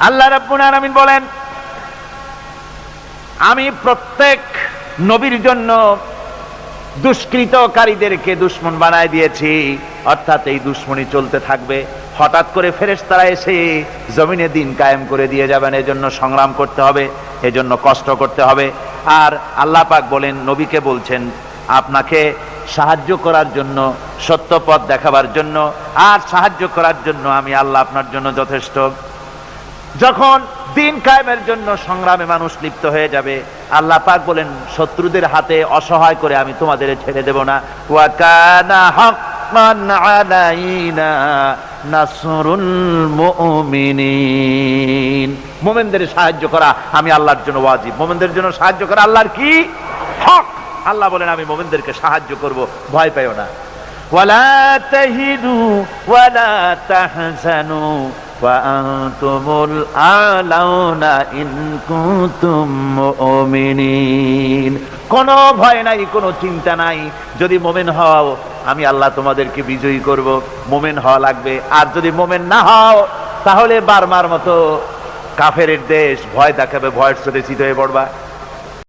আল্লাহ রাব্বুল আলামিন বলেন, আমি প্রত্যেক নবীর জন্য দুষ্কৃতকারীদেরকে দুশ্মন বানায় দিয়েছি, অর্থাৎ এই দুশ্মনী চলতে থাকবে। হঠাৎ করে ফেরেশতারা এসে জমিনে দিন কায়েম করে দিয়ে যাবেন, এজন্য সংগ্রাম করতে হবে, এজন্য কষ্ট করতে হবে। আর আল্লাহ পাক বলেন, নবীকে বলছেন, আপনাকে সাহায্য করার জন্য, সত্য পথ দেখাবার জন্য, আর সাহায্য করার জন্য আমি আল্লাহ আপনার জন্য যথেষ্ট। যখন দিন কায়েমের জন্য সংগ্রামে মানুষ লিপ্ত হয়ে যাবে, আল্লাহ পাক বলেন, শত্রুদের হাতে অসহায় করে আমি তোমাদের ছেড়ে দেব না। ওয়াকানা হাক্কান আলাইনা সাহায্য করা আমি আল্লাহর জন্য ওয়াজিব। মোমেনদের জন্য সাহায্য করা আল্লাহর কি? হক! আল্লাহ বলেন, আমি মোমেনদেরকে সাহায্য করব, ভয় পাইও না। ওয়ালা তাহিনু ওয়ালা তাহজানু। وأنتم الأعلون إن كنتم مؤمنين কোনো ভয় নাই কোনো চিন্তা নাই যদি মোমেন হও আমি আল্লাহ তোমাদেরকে বিজয়ী করব মোমেন হওয়া লাগবে আর যদি মোমেন না হও তাহলে বারমার মতো কাফের দেশ ভয় দেখাবে ভয়ের সাথে চিত হয়ে পড়বা